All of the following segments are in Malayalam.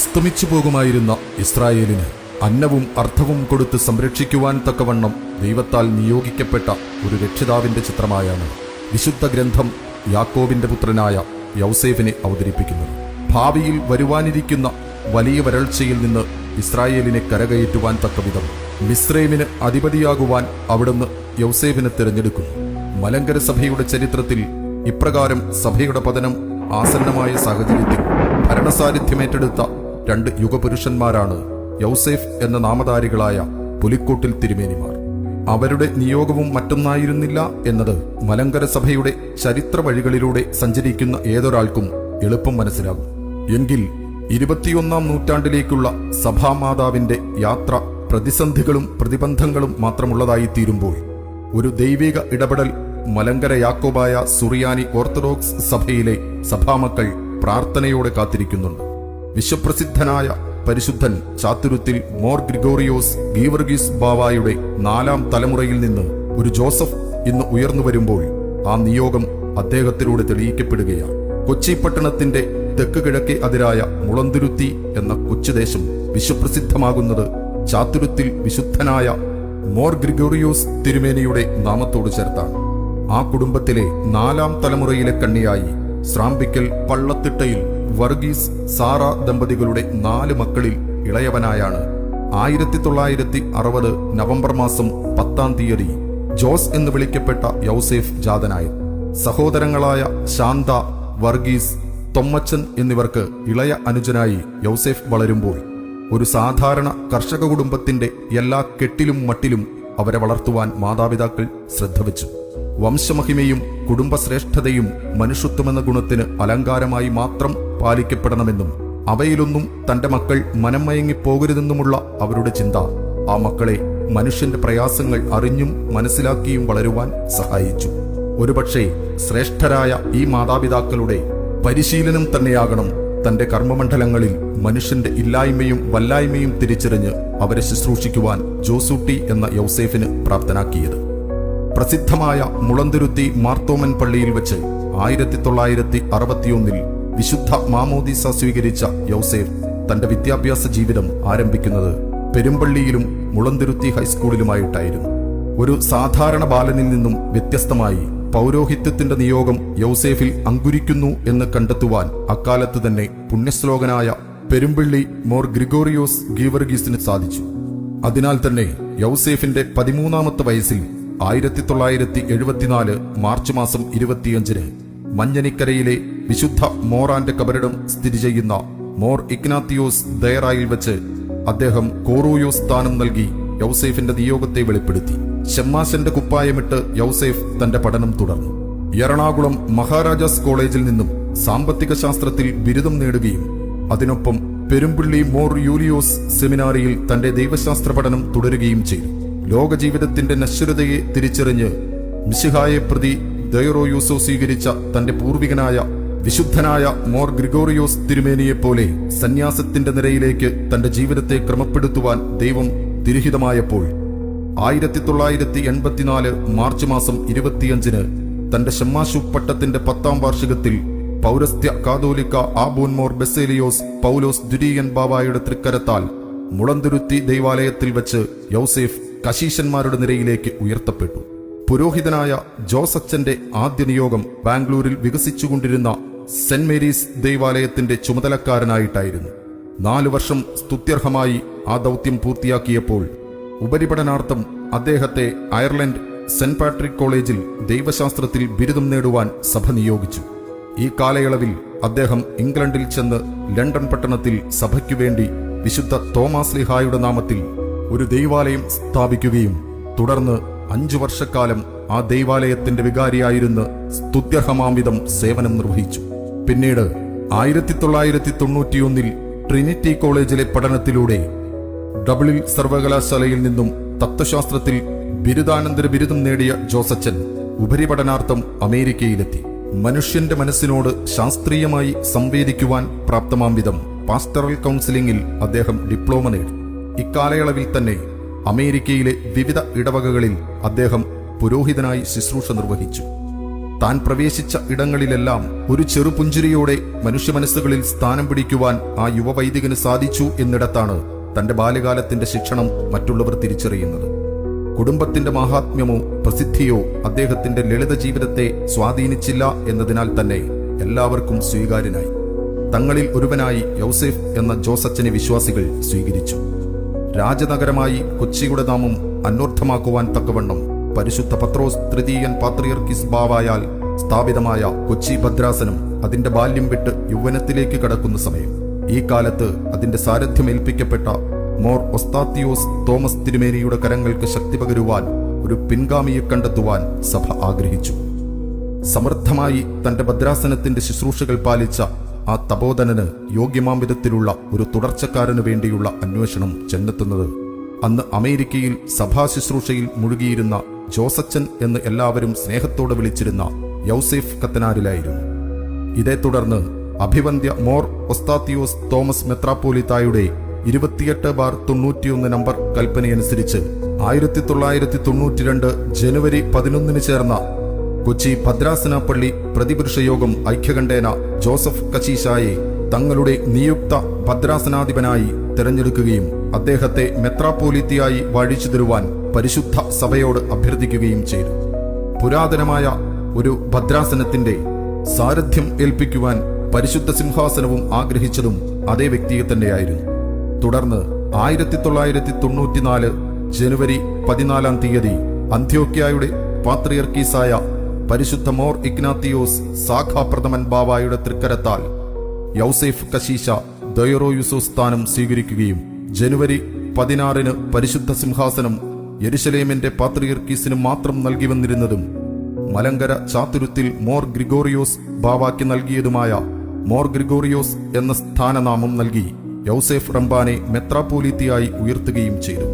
അസ്തമിച്ചു പോകുമായിരുന്ന ഇസ്രായേലിന് അന്നവും അർത്ഥവും കൊടുത്ത് സംരക്ഷിക്കുവാൻ തക്കവണ്ണം ദൈവത്താൽ നിയോഗിക്കപ്പെട്ട ഒരു രക്ഷിതാവിന്റെ ചിത്രമായാണ് വിശുദ്ധ ഗ്രന്ഥം യാക്കോബിന്റെ പുത്രനായ യൗസേഫിനെ അവതരിപ്പിക്കുന്നത്. ഭാവിയിൽ വരുവാനിരിക്കുന്ന വലിയ വരൾച്ചയിൽ നിന്ന് ഇസ്രായേലിനെ കരകയറ്റുവാൻ തക്കവിധം മിസ്രൈമിന് അധിപതിയാകുവാൻ അവിടുന്ന് യൗസേഫിനെ തിരഞ്ഞെടുക്കുന്നു. മലങ്കര സഭയുടെ ചരിത്രത്തിൽ ഇപ്രകാരം സഭയുടെ പതനം ആസന്നമായ സാഹചര്യത്തിൽ ഭരണസാന്നിധ്യമേറ്റെടുത്ത രണ്ട് യുഗപുരുഷന്മാരാണ് യൗസേഫ് എന്ന നാമധാരികളായ പുലിക്കോട്ടിൽ തിരുമേനിമാർ. അവരുടെ നിയോഗവും മറ്റൊന്നായിരുന്നില്ല എന്നത് മലങ്കര സഭയുടെ ചരിത്ര വഴികളിലൂടെ സഞ്ചരിക്കുന്ന ഏതൊരാൾക്കും എളുപ്പം മനസ്സിലാകും. എങ്കിൽ ഇരുപത്തിയൊന്നാം നൂറ്റാണ്ടിലേക്കുള്ള സഭാമാതാവിന്റെ യാത്ര പ്രതിസന്ധികളും പ്രതിബന്ധങ്ങളും മാത്രമുള്ളതായി തീരുമ്പോൾ ഒരു ദൈവിക ഇടപെടൽ മലങ്കര യാക്കോബായ സുറിയാനി ഓർത്തഡോക്സ് സഭയിലെ സഭാമക്കൾ പ്രാർത്ഥനയോടെ കാത്തിരിക്കുന്നുണ്ട്. വിശ്വപ്രസിദ്ധനായ പരിശുദ്ധൻ ചാത്തുരുത്തിൽ മോർ ഗ്രിഗോറിയോസ് ഗീവർഗീസ് ബാവായുടെ നാലാം തലമുറയിൽ നിന്ന് ഒരു ജോസഫ് ഇന്ന് ഉയർന്നു വരുമ്പോൾ ആ നിയോഗം അദ്ദേഹത്തിലൂടെ തെളിയിക്കപ്പെടുകയാണ്. കൊച്ചി പട്ടണത്തിന്റെ തെക്ക് കിഴക്കേ അതിരായ മുളന്തുരുത്തി എന്ന കൊച്ചുദേശം വിശ്വപ്രസിദ്ധമാകുന്നത് ചാത്തുരുത്തിൽ വിശുദ്ധനായ മോർ ഗ്രിഗോറിയോസ് തിരുമേനിയുടെ നാമത്തോട് ചേർത്താണ്. ആ കുടുംബത്തിലെ നാലാം തലമുറയിലെ കണ്ണിയായി സ്രാമ്പിക്കൽ പള്ളത്തിട്ടയിൽ വർഗീസ് സാറ ദമ്പതികളുടെ നാല് മക്കളിൽ ഇളയവനായാണ്. ആയിരത്തി തൊള്ളായിരത്തി അറുപത് നവംബർ മാസം പത്താം തീയതി ജോസ് എന്ന് വിളിക്കപ്പെട്ട യൗസേഫ് ജാതനായ. സഹോദരങ്ങളായ ശാന്ത വർഗീസ് തൊമ്മച്ചൻ എന്നിവർക്ക് ഇളയ അനുജനായി യൗസേഫ് വളരുമ്പോൾ ഒരു സാധാരണ കർഷക കുടുംബത്തിന്റെ എല്ലാ കെട്ടിലും മട്ടിലും അവരെ വളർത്തുവാൻ മാതാപിതാക്കൾ ശ്രദ്ധ വെച്ചു വംശമഹിമയും കുടുംബശ്രേഷ്ഠതയും മനുഷ്യത്വമെന്ന ഗുണത്തിന് അലങ്കാരമായി മാത്രം പാലിക്കപ്പെടണമെന്നും അവയിലൊന്നും തന്റെ മക്കൾ മനം മയങ്ങിപ്പോകരുതെന്നുമുള്ള അവരുടെ ചിന്ത. ആ മക്കളെ മനുഷ്യന്റെ പ്രയാസങ്ങൾ അറിഞ്ഞും മനസ്സിലാക്കിയും വളരുവാൻ സഹായിച്ചു. ഒരുപക്ഷെ ശ്രേഷ്ഠരായ ഈ മാതാപിതാക്കളുടെ പരിശീലനം തന്നെയാകണം തന്റെ കർമ്മമണ്ഡലങ്ങളിൽ മനുഷ്യന്റെ ഇല്ലായ്മയും വല്ലായ്മയും തിരിച്ചറിഞ്ഞ് അവരെ ശുശ്രൂഷിക്കുവാൻ ജോസൂട്ടി എന്ന യൗസേഫിന് പ്രാപ്തനാക്കിയത്. പ്രസിദ്ധമായ മുളന്തുരുത്തി മാർത്തോമൻ പള്ളിയിൽ വെച്ച് ആയിരത്തി തൊള്ളായിരത്തി അറുപത്തിയൊന്നിൽ വിശുദ്ധ മാമോദീസ സ്വീകരിച്ച യൗസേഫ് തന്റെ വിദ്യാഭ്യാസ ജീവിതം ആരംഭിക്കുന്നത് പെരുമ്പള്ളിയിലും മുളന്തുരുത്തി ഹൈസ്കൂളിലുമായിട്ടായിരുന്നു. ഒരു സാധാരണ ബാലനിൽ നിന്നും വ്യത്യസ്തമായി പൗരോഹിത്യത്തിന്റെ നിയോഗം യൗസേഫിൽ അങ്കുരിക്കുന്നു എന്ന് കണ്ടെത്തുവാൻ അക്കാലത്ത് തന്നെ പുണ്യശ്ലോകനായ പെരുമ്പള്ളി മോർ ഗ്രിഗോറിയോസ് ഗീവർഗീസിന് സാധിച്ചു. അതിനാൽ തന്നെ യൗസേഫിന്റെ പതിമൂന്നാമത്തെ വയസ്സിൽ ആയിരത്തി തൊള്ളായിരത്തി എഴുപത്തിനാല് മാർച്ച് മാസം ഇരുപത്തിയഞ്ചിന് മഞ്ഞനിക്കരയിലെ വിശുദ്ധ മോറാന്റെ കബറിടം സ്ഥിതി ചെയ്യുന്ന മോർ ഇഗ്നാത്തിയോസ് ദയറായിൽ വെച്ച് അദ്ദേഹം കോറൂയോസ് സ്ഥാനം നൽകി യൗസേഫിന്റെ നിയോഗത്തെ വെളിപ്പെടുത്തി. ഷമ്മാശന്റെ കുപ്പായമിട്ട് യൗസേഫ് തന്റെ പഠനം തുടർന്നു. എറണാകുളം മഹാരാജാസ് കോളേജിൽ നിന്നും സാമ്പത്തിക ശാസ്ത്രത്തിൽ ബിരുദം നേടുകയും അതിനൊപ്പം പെരുമ്പുള്ളി മോർ യൂലിയോസ് സെമിനാറിയിൽ തന്റെ ദൈവശാസ്ത്ര പഠനം തുടരുകയും ചെയ്തു. ലോകജീവിതത്തിന്റെ നശ്വരതയെ തിരിച്ചറിഞ്ഞ് മിശിഹായെ പ്രതി ദയറോയൂസോ സ്വീകരിച്ച തന്റെ പൂർവികനായ വിശുദ്ധനായ മോർ ഗ്രിഗോറിയോസ് തിരുമേനിയെപ്പോലെ സന്യാസത്തിന്റെ നിരയിലേക്ക് തന്റെ ജീവിതത്തെ ക്രമപ്പെടുത്തുവാൻ ദൈവം തിരുഹിതമായപ്പോൾ ആയിരത്തി തൊള്ളായിരത്തി എൺപത്തിനാല് മാർച്ച് മാസം ഇരുപത്തിയഞ്ചിന് തന്റെ ഷമ്മാശു പട്ടത്തിന്റെ പത്താം വാർഷികത്തിൽ പൗരസ്ത്യ കാതോലിക്ക ആബോൻമോർ ബെസേലിയോസ് പൗലോസ് ദുരീയൻ ബാബായുടെ തൃക്കരത്താൽ മുളന്തുരുത്തി ദൈവാലയത്തിൽ വെച്ച് യൗസേഫ് കശീശന്മാരുടെ നിരയിലേക്ക് ഉയർത്തപ്പെട്ടു. പുരോഹിതനായ ജോസച്ചന്റെ ആദ്യ നിയോഗം ബാംഗ്ലൂരിൽ വികസിച്ചുകൊണ്ടിരുന്ന സെന്റ് മേരീസ് ദേവാലയത്തിന്റെ ചുമതലക്കാരനായിട്ടായിരുന്നു. നാലു വർഷം സ്തുത്യർഹമായി ആ ദൗത്യം പൂർത്തിയാക്കിയപ്പോൾ ഉപരിപഠനാർത്ഥം അദ്ദേഹത്തെ അയർലൻഡ് സെന്റ് പാട്രിക് കോളേജിൽ ദൈവശാസ്ത്രത്തിൽ ബിരുദം നേടുവാൻ സഭ നിയോഗിച്ചു. ഈ കാലയളവിൽ അദ്ദേഹം ഇംഗ്ലണ്ടിൽ ചെന്ന് ലണ്ടൻ പട്ടണത്തിൽ സഭയ്ക്കു വേണ്ടി വിശുദ്ധ തോമാസ് ലിഹായുടെ നാമത്തിൽ ഒരു ദൈവാലയം സ്ഥാപിക്കുകയും തുടർന്ന് അഞ്ചു വർഷക്കാലം ആ ദൈവാലയത്തിന്റെ വികാരിയായിരുന്ന് സ്തുത്യർഹമാംവിധം സേവനം നിർവഹിച്ചു. പിന്നീട് ആയിരത്തി തൊള്ളായിരത്തി തൊണ്ണൂറ്റിയൊന്നിൽ ട്രിനിറ്റി കോളേജിലെ പഠനത്തിലൂടെ ഡബ്ലിൽ സർവകലാശാലയിൽ നിന്നും തത്വശാസ്ത്രത്തിൽ ബിരുദാനന്തര ബിരുദം നേടിയ ജോസച്ചൻ ഉപരിപഠനാർത്ഥം അമേരിക്കയിലെത്തി. മനുഷ്യന്റെ മനസ്സിനോട് ശാസ്ത്രീയമായി സംവേദിക്കുവാൻ പ്രാപ്തമാംവിധം പാസ്റ്ററൽ കൗൺസിലിംഗിൽ അദ്ദേഹം ഡിപ്ലോമ നേടി. ഇക്കാലയളവിൽ തന്നെ അമേരിക്കയിലെ വിവിധ ഇടവകകളിൽ അദ്ദേഹം പുരോഹിതനായി ശുശ്രൂഷ നിർവഹിച്ചു. താൻ പ്രവേശിച്ച ഇടങ്ങളിലെല്ലാം ഒരു ചെറുപുഞ്ചിരിയോടെ മനുഷ്യമനസ്സുകളിൽ സ്ഥാനം പിടിക്കുവാൻ ആ യുവവൈദികന് സാധിച്ചു എന്നിടത്താണ് തന്റെ ബാല്യകാലത്തിന്റെ ശിക്ഷണം മറ്റുള്ളവർ തിരിച്ചറിയുന്നത്. കുടുംബത്തിന്റെ മഹാത്മ്യമോ പ്രസിദ്ധിയോ അദ്ദേഹത്തിന്റെ ലളിത ജീവിതത്തെ സ്വാധീനിച്ചില്ല എന്നതിനാൽ തന്നെ എല്ലാവർക്കും സ്വീകാര്യനായി. തങ്ങളിൽ ഒരുവനായി യൗസേഫ് എന്ന ജോസച്ചനെ വിശ്വാസികൾ സ്വീകരിച്ചു. രാജനഗരമായി കൊച്ചിയുടെ നാമം അന്വർത്ഥമാക്കുവാൻ തക്കവണ്ണം പരിശുദ്ധ പത്രോസ് തൃതീയൻ പാത്രിയർക്കിസ് ബാവായാൽ സ്ഥാപിതമായ കൊച്ചി ഭദ്രാസനം അതിന്റെ ബാല്യം വിട്ട് യൗവനത്തിലേക്ക് കടക്കുന്ന സമയം. ഈ കാലത്ത് അതിന്റെ സാരഥ്യമേൽപ്പിക്കപ്പെട്ട മോർ ഒസ്താത്തിയോസ് തോമസ് തിരുമേനിയുടെ കരങ്ങൾക്ക് ശക്തി പകരുവാൻ ഒരു പിൻഗാമിയെ കണ്ടെത്തുവാൻ സഭ ആഗ്രഹിച്ചു. സമർത്ഥമായി തന്റെ ഭദ്രാസനത്തിന്റെ ശുശ്രൂഷകൾ പാലിച്ച ആ തപോധനന് യോഗ്യമാം വിധത്തിലുള്ള ഒരു തുടർച്ചക്കാരനു വേണ്ടിയുള്ള അന്വേഷണം ചെന്നെത്തുന്നത്. അന്ന് അമേരിക്കയിൽ സഭാ ശുശ്രൂഷയിൽ മുഴുകിയിരുന്ന ജോസച്ചൻ എന്ന് എല്ലാവരും സ്നേഹത്തോടെ വിളിച്ചിരുന്ന യൗസേഫ് കത്തനാരിലായിരുന്നു. ഇതേ തുടർന്ന് അഭിവന്ദ്യ മോർ ഒസ്താത്തിയോസ് തോമസ് മെത്രാപ്പോലിത്തായുടെ ഇരുപത്തിയെട്ട് ബാർ തൊണ്ണൂറ്റിയൊന്ന് നമ്പർ കൽപ്പനയനുസരിച്ച് ആയിരത്തി തൊള്ളായിരത്തി തൊണ്ണൂറ്റിരണ്ട് ജനുവരി പതിനൊന്നിന് ചേർന്ന കൊച്ചി ഭദ്രാസന പള്ളി പ്രതിപുരുഷ യോഗം ഐക്യകണ്ഠേന ജോസഫ് കച്ചീശായെ തങ്ങളുടെ നിയുക്ത ഭദ്രാസനാധിപനായി തെരഞ്ഞെടുക്കുകയും അദ്ദേഹത്തെ മെത്രാപ്പോലിത്തിയായി വാഴിച്ചു തരുവാൻ പരിശുദ്ധ സഭയോട് അഭ്യർത്ഥിക്കുകയും ചെയ്തു. പുരാതനമായ ഒരു ഭദ്രാസനത്തിന്റെ സാരഥ്യം ഏൽപ്പിക്കുവാൻ പരിശുദ്ധ സിംഹാസനവും ആഗ്രഹിച്ചതും അതേ വ്യക്തിയെ തന്നെയായിരുന്നു. തുടർന്ന് ആയിരത്തി തൊള്ളായിരത്തി തൊണ്ണൂറ്റിനാല് ജനുവരി പതിനാലാം തീയതി അന്ത്യോക്യായുടെ പാത്രിയർക്കീസായ പരിശുദ്ധ മോർ ഇഗ്നാത്തിയോസ് സാഖാപ്രഥമൻ ബാവായുടെ തൃക്കരത്താൽ യൗസേഫ് കശീശ ദൈറോയുസോ സ്ഥാനം സ്വീകരിക്കുകയും ജനുവരി പതിനാറിന് പരിശുദ്ധ സിംഹാസനം യെരുശലേമിന്റെ പാത്രിയർക്കീസിന് മാത്രം നൽകി വന്നിരുന്നതും മലങ്കര ചാത്തുരുത്തിൽ മോർ ഗ്രിഗോറിയോസ് ബാവാക്ക് നൽകിയതുമായ മോർ ഗ്രിഗോറിയോസ് എന്ന സ്ഥാനനാമം നൽകി യൗസേഫ് റംബാനെ മെത്രാപ്പോലീത്തിയായി ഉയർത്തുകയും ചെയ്തു.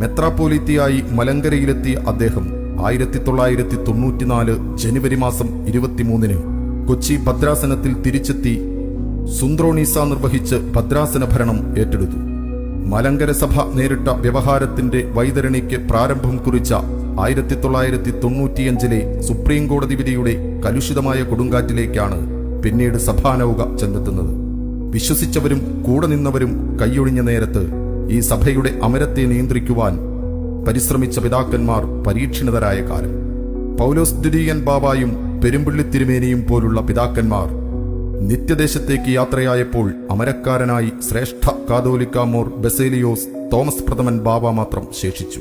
മെത്രാപ്പോലീത്തിയായി മലങ്കരയിലെത്തിയ അദ്ദേഹം ആയിരത്തി തൊള്ളായിരത്തി തൊണ്ണൂറ്റിനാല് ജനുവരി മാസം ഇരുപത്തിമൂന്നിന് കൊച്ചി ഭദ്രാസനത്തിൽ തിരിച്ചെത്തി സുന്ദ്രോണീസ നിർവഹിച്ച് ഭദ്രാസന ഭരണം ഏറ്റെടുത്തു. മലങ്കര സഭ നേരിട്ട വ്യവഹാരത്തിന്റെ വൈതരണിക്ക് പ്രാരംഭം കുറിച്ച ആയിരത്തി തൊള്ളായിരത്തി തൊണ്ണൂറ്റിയഞ്ചിലെ സുപ്രീം കോടതി വിധിയുടെ കലുഷിതമായ കൊടുങ്കാറ്റിലേക്കാണ് പിന്നീട് സഭാനൗക ചെന്നെത്തുന്നത്. വിശ്വസിച്ചവരും കൂടെ നിന്നവരും കൈയൊഴിഞ്ഞ നേരത്ത് ഈ സഭയുടെ അമരത്തെ നിയന്ത്രിക്കുവാൻ പരിശ്രമിച്ച പിതാക്കന്മാർ പരീക്ഷിണിതരായ കാലം. പൗലോസ് ദ്വിതീയൻ ബാബായും പെരുമ്പള്ളി തിരുമേനിയും പോലുള്ള പിതാക്കന്മാർ നിത്യദേശത്തേക്ക് യാത്രയായപ്പോൾ അമരക്കാരനായി ശ്രേഷ്ഠ കാതോലിക്കാമോർ ബസേലിയോസ് തോമസ് പ്രഥമൻ ബാബ മാത്രം ശേഷിച്ചു.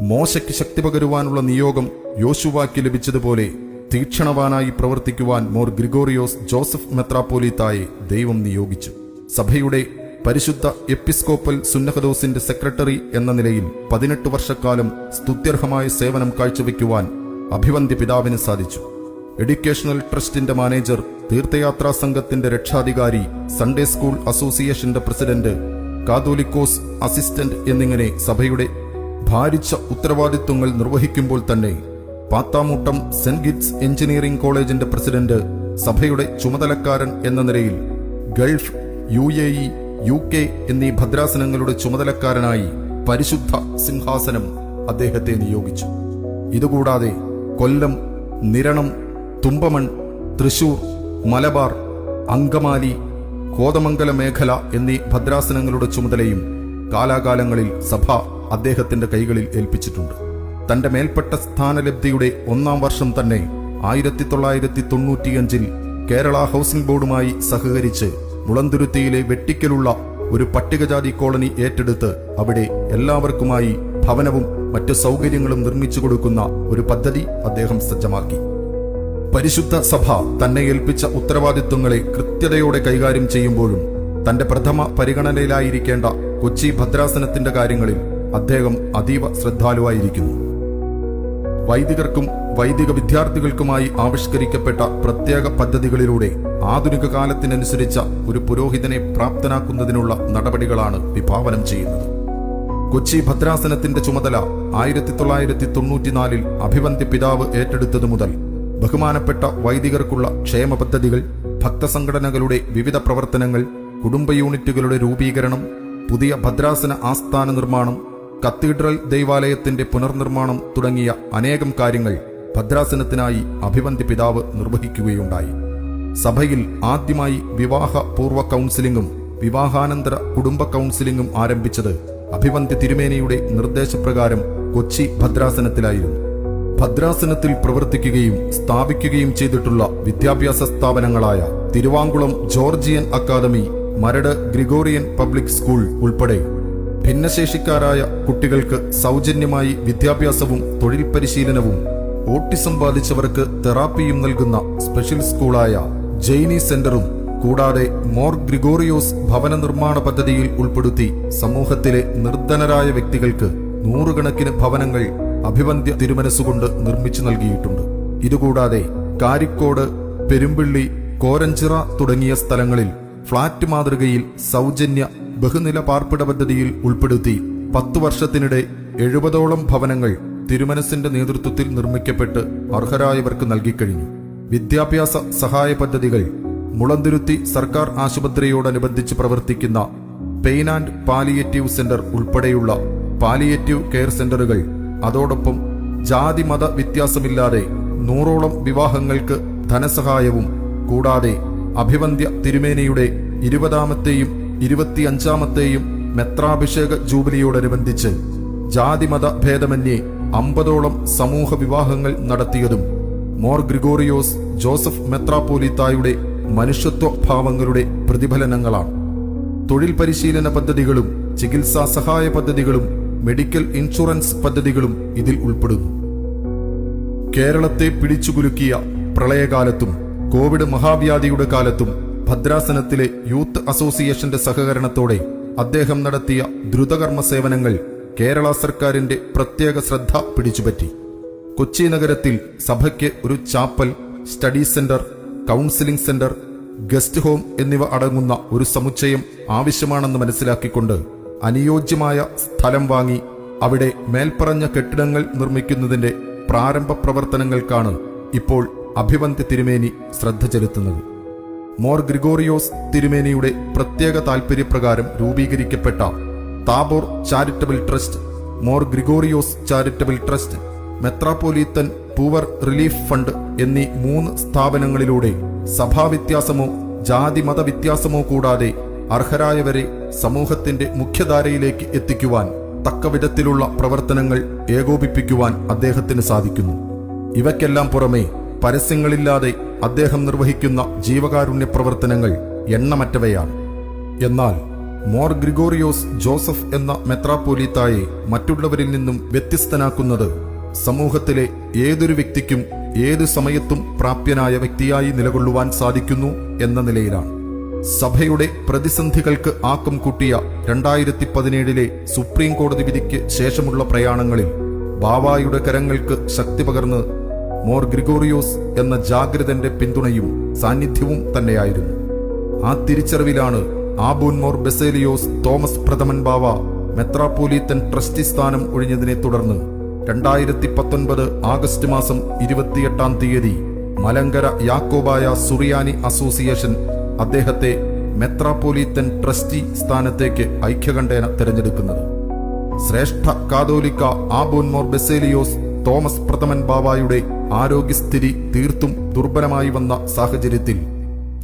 മോശയ്ക്ക് ശക്തി പകരുവാനുള്ള നിയോഗം യോശുവാക്ക് ലഭിച്ചതുപോലെ തീക്ഷണവാനായി പ്രവർത്തിക്കുവാൻ മോർ ഗ്രിഗോറിയോസ് ജോസഫ് മെത്രാപ്പോലീത്തായെ ദൈവം നിയോഗിച്ചു. സഭയുടെ പരിശുദ്ധ എപ്പിസ്കോപ്പൽ സുന്നഹദോസിന്റെ സെക്രട്ടറി എന്ന നിലയിൽ പതിനെട്ട് വർഷക്കാലം സ്തുത്യർഹമായ സേവനം കാഴ്ചവെക്കുവാൻ അഭിവന്ദ്യ പിതാവിന് സാധിച്ചു. എഡ്യൂക്കേഷണൽ ട്രസ്റ്റിന്റെ മാനേജർ തീർത്ഥയാത്രാ സംഘത്തിന്റെ രക്ഷാധികാരി സൺഡേ സ്കൂൾ അസോസിയേഷന്റെ പ്രസിഡന്റ് കാതോലിക്കോസ് അസിസ്റ്റന്റ് എന്നിങ്ങനെ സഭയുടെ ഭാരിച്ച ഉത്തരവാദിത്വങ്ങൾ നിർവഹിക്കുമ്പോൾ തന്നെ പാത്താമൂട്ടം സെന്റ് ഗിറ്റ്സ് എഞ്ചിനീയറിംഗ് കോളേജിന്റെ പ്രസിഡന്റ് സഭയുടെ ചുമതലക്കാരൻ എന്ന നിലയിൽ Gulf U A U K എന്നീ ഭദ്രാസനങ്ങളുടെ ചുമതലക്കാരനായി പരിശുദ്ധ സിംഹാസനം അദ്ദേഹത്തെ നിയോഗിച്ചു. ഇതുകൂടാതെ കൊല്ലം നിരണം തുമ്പമൺ തൃശൂർ മലബാർ അങ്കമാലി കോതമംഗല മേഖല എന്നീ ഭദ്രാസനങ്ങളുടെ ചുമതലയും കാലാകാലങ്ങളിൽ സഭ അദ്ദേഹത്തിന്റെ കൈകളിൽ ഏൽപ്പിച്ചിട്ടുണ്ട്. തന്റെ മേൽപ്പെട്ട സ്ഥാനലബ്ധിയുടെ ഒന്നാം വർഷം തന്നെ ആയിരത്തി തൊള്ളായിരത്തി തൊണ്ണൂറ്റിയഞ്ചിൽ കേരള ഹൗസിംഗ് ബോർഡുമായി സഹകരിച്ച് മുളന്തുരുത്തിയിലെ വെട്ടിക്കലുള്ള ഒരു പട്ടികജാതി കോളനി ഏറ്റെടുത്ത് അവിടെ എല്ലാവർക്കുമായി ഭവനവും മറ്റു സൗകര്യങ്ങളും നിർമ്മിച്ചു കൊടുക്കുന്ന ഒരു പദ്ധതി അദ്ദേഹം സജ്ജമാക്കി. പരിശുദ്ധ സഭ തന്നെ ഏൽപ്പിച്ച ഉത്തരവാദിത്വങ്ങളെ കൃത്യതയോടെ കൈകാര്യം ചെയ്യുമ്പോഴും തന്റെ പ്രഥമ പരിഗണനയിലായിരിക്കേണ്ട കൊച്ചി ഭദ്രാസനത്തിന്റെ കാര്യങ്ങളിൽ അദ്ദേഹം അതീവ ശ്രദ്ധാലുവായിരിക്കുന്നു. വൈദികർക്കും വൈദിക വിദ്യാർത്ഥികൾക്കുമായി ആവിഷ്കരിക്കപ്പെട്ട പ്രത്യേക പദ്ധതികളിലൂടെ ആധുനിക കാലത്തിനനുസരിച്ച ഒരു പുരോഹിതനെ പ്രാപ്തനാക്കുന്നതിനുള്ള നടപടികളാണ് വിഭാവനം ചെയ്യുന്നത്. കൊച്ചി ഭദ്രാസനത്തിന്റെ ചുമതല ആയിരത്തി തൊള്ളായിരത്തി തൊണ്ണൂറ്റിനാലിൽ അഭിവന്ദ്യ പിതാവ് ഏറ്റെടുത്തതു മുതൽ ബഹുമാനപ്പെട്ട വൈദികർക്കുള്ള ക്ഷേമ പദ്ധതികൾ ഭക്തസംഘടനകളുടെ വിവിധ പ്രവർത്തനങ്ങൾ കുടുംബ യൂണിറ്റുകളുടെ രൂപീകരണം പുതിയ ഭദ്രാസന ആസ്ഥാന നിർമ്മാണം കത്തീഡ്രൽ ദൈവാലയത്തിന്റെ പുനർനിർമ്മാണം തുടങ്ങിയ അനേകം കാര്യങ്ങൾ ഭദ്രാസനത്തിനായി അഭിവന്ദ്യ പിതാവ് നിർവഹിക്കുകയുണ്ടായി. സഭയിൽ ആദ്യമായി വിവാഹ പൂർവ കൗൺസിലിംഗും വിവാഹാനന്തര കുടുംബ കൗൺസിലിംഗും ആരംഭിച്ചത് അഭിവന്ദ്യ തിരുമേനിയുടെ നിർദ്ദേശപ്രകാരം കൊച്ചി ഭദ്രാസനത്തിലായിരുന്നു. ഭദ്രാസനത്തിൽ പ്രവർത്തിക്കുകയും സ്ഥാപിക്കുകയും ചെയ്തിട്ടുള്ള വിദ്യാഭ്യാസ സ്ഥാപനങ്ങളായ Thiruvankulam Georgian academy Maradu Gregorian public school ഉൾപ്പെടെ ഭിന്നശേഷിക്കാരായ കുട്ടികൾക്ക് സൗജന്യമായി വിദ്യാഭ്യാസവും തൊഴിൽ പരിശീലനവും ഓട്ടിസം ബാധിച്ചവർക്ക് തെറാപ്പിയും നൽകുന്ന സ്പെഷ്യൽ സ്കൂളായ ജെയിനി സെന്ററും കൂടാതെ മോർ ഗ്രിഗോറിയോസ് ഭവന നിർമ്മാണ പദ്ധതിയിൽ ഉൾപ്പെടുത്തി സമൂഹത്തിലെ നിർധനരായ വ്യക്തികൾക്ക് നൂറുകണക്കിന് ഭവനങ്ങൾ അഭിവന്ധ്യ തിരുമനസ്സുകൊണ്ട് നിർമ്മിച്ചു നൽകിയിട്ടുണ്ട്. ഇതുകൂടാതെ കാരിക്കോട് പെരുമ്പിള്ളി കോരഞ്ചിറ തുടങ്ങിയ സ്ഥലങ്ങളിൽ ഫ്ളാറ്റ് മാതൃകയിൽ സൗജന്യ ബഹുനില പാർപ്പിട പദ്ധതിയിൽ ഉൾപ്പെടുത്തി പത്തു വർഷത്തിനിടെ എഴുപതോളം ഭവനങ്ങൾ തിരുമനസിന്റെ നേതൃത്വത്തിൽ നിർമ്മിക്കപ്പെട്ട് അർഹരായവർക്ക് നൽകിക്കഴിഞ്ഞു. വിദ്യാഭ്യാസ സഹായ പദ്ധതികൾ മുളന്തുരുത്തി സർക്കാർ ആശുപത്രിയോടനുബന്ധിച്ച് പ്രവർത്തിക്കുന്ന പെയിൻ ആൻഡ് പാലിയേറ്റീവ് സെന്റർ ഉൾപ്പെടെയുള്ള പാലിയേറ്റീവ് കെയർ സെന്ററുകൾ അതോടൊപ്പം ജാതി മത വ്യത്യാസമില്ലാതെ നൂറോളം വിവാഹങ്ങൾക്ക് ധനസഹായവും കൂടാതെ അഭിവന്ധ്യ തിരുമേനിയുടെ ഇരുപതാമത്തെയും ഇരുപത്തിയഞ്ചാമത്തെയും മെത്രാഭിഷേക ജൂബിലിയോടനുബന്ധിച്ച് ജാതിമത ഭേദമന്യേ അമ്പതോളം സമൂഹ വിവാഹങ്ങൾ നടത്തിയതും മോർ ഗ്രിഗോറിയോസ് ജോസഫ് മെത്രാപ്പോലിത്തായുടെ മനുഷ്യത്വ ഭാവങ്ങളുടെ പ്രതിഫലനങ്ങളാണ്. തൊഴിൽ പരിശീലന പദ്ധതികളും ചികിത്സാ സഹായ പദ്ധതികളും മെഡിക്കൽ ഇൻഷുറൻസ് പദ്ധതികളും ഇതിൽ ഉൾപ്പെടുന്നു. കേരളത്തെ പിടിച്ചുകുലുക്കിയ പ്രളയകാലത്തും കോവിഡ് മഹാവ്യാധിയുടെ കാലത്തും ഭദ്രാസനത്തിലെ യൂത്ത് അസോസിയേഷന്റെ സഹകരണത്തോടെ അദ്ദേഹം നടത്തിയ ദ്രുതകർമ്മ സേവനങ്ങൾ കേരള സർക്കാരിന്റെ പ്രത്യേക ശ്രദ്ധ പിടിച്ചുപറ്റി. കൊച്ചി നഗരത്തിൽ സഭയ്ക്ക് ഒരു chapel study centre counselling centre guest home എന്നിവ അടങ്ങുന്ന ഒരു സമുച്ചയം ആവശ്യമാണെന്ന് മനസ്സിലാക്കിക്കൊണ്ട് അനുയോജ്യമായ സ്ഥലം വാങ്ങി അവിടെ മേൽപ്പറഞ്ഞ കെട്ടിടങ്ങൾ നിർമ്മിക്കുന്നതിന്റെ പ്രാരംഭ പ്രവർത്തനങ്ങൾക്കാണ് ഇപ്പോൾ അഭിവന്ദ്യ തിരുമേനി ശ്രദ്ധ ചെലുത്തുന്നത്. മോർ ഗ്രിഗോറിയോസ് തിരുമേനിയുടെ പ്രത്യേക താൽപര്യപ്രകാരം രൂപീകരിക്കപ്പെട്ട Tabor charitable trust Mor Gregorios charitable trust മെത്രാപ്പോലീത്തൻ poor relief fund എന്നീ മൂന്ന് സ്ഥാപനങ്ങളിലൂടെ സഭാവ്യത്യാസമോ ജാതി വ്യത്യാസമോ കൂടാതെ അർഹരായവരെ സമൂഹത്തിന്റെ മുഖ്യധാരയിലേക്ക് എത്തിക്കുവാൻ തക്കവിധത്തിലുള്ള പ്രവർത്തനങ്ങൾ ഏകോപിപ്പിക്കുവാൻ അദ്ദേഹത്തിന് സാധിക്കുന്നു. ഇവയ്ക്കെല്ലാം പുറമെ പരസ്യങ്ങളില്ലാതെ അദ്ദേഹം നിർവഹിക്കുന്ന ജീവകാരുണ്യ പ്രവർത്തനങ്ങൾ എണ്ണമറ്റവയാണ്. എന്നാൽ മോർ ഗ്രിഗോറിയോസ് ജോസഫ് എന്ന മെത്രാപ്പോലീത്തായെ മറ്റുള്ളവരിൽ നിന്നും വ്യത്യസ്തനാക്കുന്നത് സമൂഹത്തിലെ ഏതൊരു വ്യക്തിക്കും ഏത് സമയത്തും പ്രാപ്യനായ വ്യക്തിയായി നിലകൊള്ളുവാൻ സാധിക്കുന്നു എന്ന നിലയിലാണ്. സഭയുടെ പ്രതിസന്ധികൾക്ക് ആക്കം കൂട്ടിയ രണ്ടായിരത്തി പതിനേഴിലെ സുപ്രീം കോടതി വിധിക്ക് ശേഷമുള്ള പ്രയാണങ്ങളിൽ ബാവായുടെ കരങ്ങൾക്ക് ശക്തി പകർന്ന് മോർ ഗ്രിഗോറിയോസ് എന്ന ജാഗ്രതന്റെ പിന്തുണയും സാന്നിധ്യവും തന്നെയായിരുന്നു. ആ തിരിച്ചറിവിലാണ് ആബൂൻ മോർ ബെസേലിയോസ് തോമസ് പ്രഥമൻ ബാവ മെത്രാപ്പോലീത്തൻ ട്രസ്റ്റി സ്ഥാനം ഒഴിഞ്ഞതിനെ തുടർന്ന് രണ്ടായിരത്തി പത്തൊൻപത് ആഗസ്റ്റ് മാസം ഇരുപത്തിയെട്ടാം തീയതി മലങ്കര യാക്കോബായ സുറിയാനി അസോസിയേഷൻ അദ്ദേഹത്തെ മെത്രാപ്പോലീത്തൻ ട്രസ്റ്റി സ്ഥാനത്തേക്ക് ഐക്യകണ്ഠേന തിരഞ്ഞെടുക്കുന്നത്. ശ്രേഷ്ഠ കാതോലിക്ക ആബോൻമോർ ബെസേലിയോസ് തോമസ് പ്രഥമൻ ബാവായുടെ ആരോഗ്യസ്ഥിതി തീർത്തും ദുർബലമായി വന്ന സാഹചര്യത്തിൽ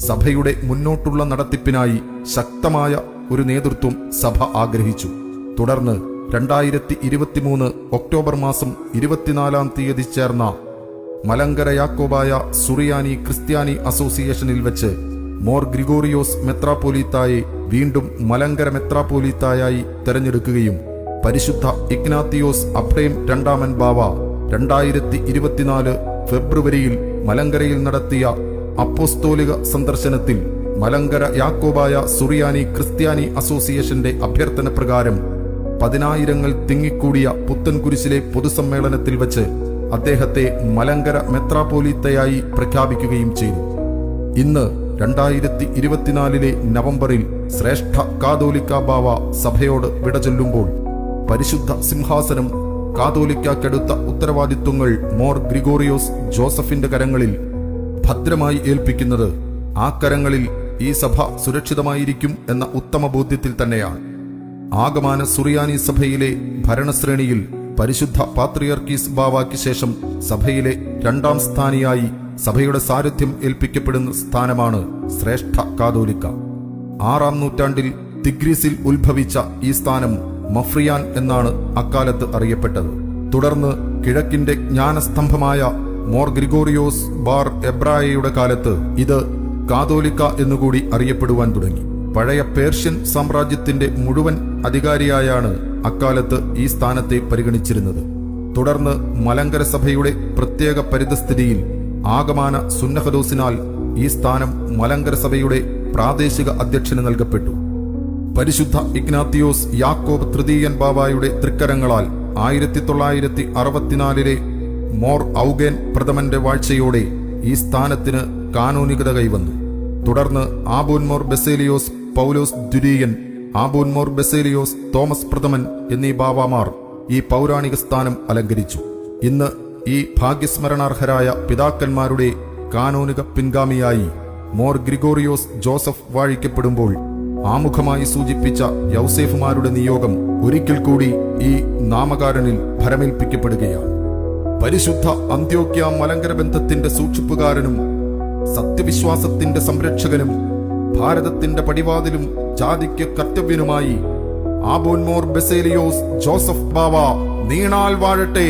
സഭയുടെ മുന്നോട്ടുള്ള നടത്തിപ്പിനായി ശക്തമായ ഒരു നേതൃത്വം സഭ ആഗ്രഹിച്ചു. തുടർന്ന് രണ്ടായിരത്തി ഇരുപത്തിമൂന്ന് ഒക്ടോബർ മാസം ഇരുപത്തിനാലാം തീയതി ചേർന്ന മലങ്കര യാക്കോബായ സുറിയാനി ക്രിസ്ത്യാനി അസോസിയേഷനിൽ വെച്ച് മോർ ഗ്രിഗോറിയോസ് മെത്രാപോലീത്തായെ വീണ്ടും മലങ്കര മെത്രാപോലീത്തായായി തെരഞ്ഞെടുക്കുകയും പരിശുദ്ധ ഇഗ്നാത്തിയോസ് അഭ്രേം രണ്ടാമൻ ബാവ രണ്ടായിരത്തി ഇരുപത്തിനാല് ഫെബ്രുവരിയിൽ മലങ്കരയിൽ നടത്തിയ അപ്പോസ്തോലിക സന്ദർശനത്തിൽ മലങ്കര യാക്കോബായ സുറിയാനി ക്രിസ്ത്യാനി അസോസിയേഷന്റെ അഭ്യർത്ഥന പ്രകാരം പതിനായിരങ്ങൾ തിങ്ങിക്കൂടിയ പുത്തൻകുരിശിലെ പൊതുസമ്മേളനത്തിൽ വച്ച് അദ്ദേഹത്തെ മലങ്കര മെത്രാപോലീത്തയായി പ്രഖ്യാപിക്കുകയും ചെയ്തു. ഇന്ന് രണ്ടായിരത്തി ഇരുപത്തിനാലിലെ നവംബറിൽ ശ്രേഷ്ഠ കാതോലിക്ക ബാവ സഭയോട് വിട ചൊല്ലുമ്പോൾ പരിശുദ്ധ സിംഹാസനം കാതോലിക്കടുത്ത ഉത്തരവാദിത്വങ്ങൾ മോർ ഗ്രിഗോറിയോസ് ജോസഫിന്റെ കരങ്ങളിൽ ഭദ്രമായി ഏൽപ്പിക്കുന്നത് ആ കരങ്ങളിൽ ഈ സഭ സുരക്ഷിതമായിരിക്കും എന്ന ഉത്തമ ബോധ്യത്തിൽ തന്നെയാണ്. ആഗമാന സുറിയാനി സഭയിലെ ഭരണശ്രേണിയിൽ പരിശുദ്ധ പാത്രിയർക്കീസ് ബാവായ്ക്ക് ശേഷം സഭയിലെ രണ്ടാം സ്ഥാനിയായി സഭയുടെ സാരഥ്യം ഏൽപ്പിക്കപ്പെടുന്ന സ്ഥാനമാണ് ശ്രേഷ്ഠ കാതോലിക്ക. ആറാം നൂറ്റാണ്ടിൽ തിഗ്രീസിൽ ഉത്ഭവിച്ച ഈ സ്ഥാനം മഫ്രിയാൻ എന്നാണ് അക്കാലത്ത് അറിയപ്പെട്ടത്. തുടർന്ന് കിഴക്കിന്റെ ജ്ഞാനസ്തംഭമായ മോർ ഗ്രിഗോറിയോസ് ബാർ എബ്രായയുടെ കാലത്ത് ഇത് കാതോലിക്ക എന്നുകൂടി അറിയപ്പെടുവാൻ തുടങ്ങി. പഴയ പേർഷ്യൻ സാമ്രാജ്യത്തിന്റെ മുഴുവൻ അധികാരിയായാണ് അക്കാലത്ത് ഈ സ്ഥാനത്തെ പരിഗണിച്ചിരുന്നത്. തുടർന്ന് മലങ്കര സഭയുടെ പ്രത്യേക പരിതസ്ഥിതിയിൽ ആഗമാന സുന്നഹദോസിനാൽ ഈ സ്ഥാനം മലങ്കര സഭയുടെ പ്രാദേശിക അധ്യക്ഷന് നൽകപ്പെട്ടു. പരിശുദ്ധ ഇഗ്നാത്തിയോസ് യാക്കോബ് തൃതീയൻ ബാബായുടെ തൃക്കരങ്ങളാൽ ആയിരത്തി തൊള്ളായിരത്തി അറുപത്തിനാലിലെ മോർ ഔഗേൻ പ്രഥമന്റെ വാഴ്ചയോടെ ഈ സ്ഥാനത്തിന് കാനൂനികത കൈവന്നു. തുടർന്ന് ആബൂൻമോർ ബെസേലിയോസ് പൗലോസ് ദുരീയൻ ആബൂൻമോർ ബെസേലിയോസ് തോമസ് പ്രഥമൻ എന്നീ ബാബാമാർ ഈ പൗരാണിക സ്ഥാനം അലങ്കരിച്ചു. ഇന്ന് ഈ ഭാഗ്യസ്മരണാർഹരായ പിതാക്കന്മാരുടെ കാനൂനിക പിൻഗാമിയായി മോർ ഗ്രിഗോറിയോസ് ജോസഫ് വാഴിക്കപ്പെടുമ്പോൾ ആമുഖമായി സൂചിപ്പിച്ച യൗസേഫുമാരുടെ നിയോഗം ഒരിക്കൽ കൂടി ഈ നാമകാരനിൽ ഭരമേൽപ്പിക്കപ്പെടുകയാണ്. പരിശുദ്ധ അന്ത്യോക്യ മലങ്കര ബന്ധത്തിന്റെ സൂക്ഷിപ്പുകാരനും സത്യവിശ്വാസത്തിന്റെ സംരക്ഷകനും ഭാരതത്തിന്റെ പടിവാതിലും ജാതിക്ക് കർത്തവ്യനുമായി ആബോൻമോർ ബെസേലിയോസ് ജോസഫ് ബാവ നീണാൽ വാഴട്ടെ.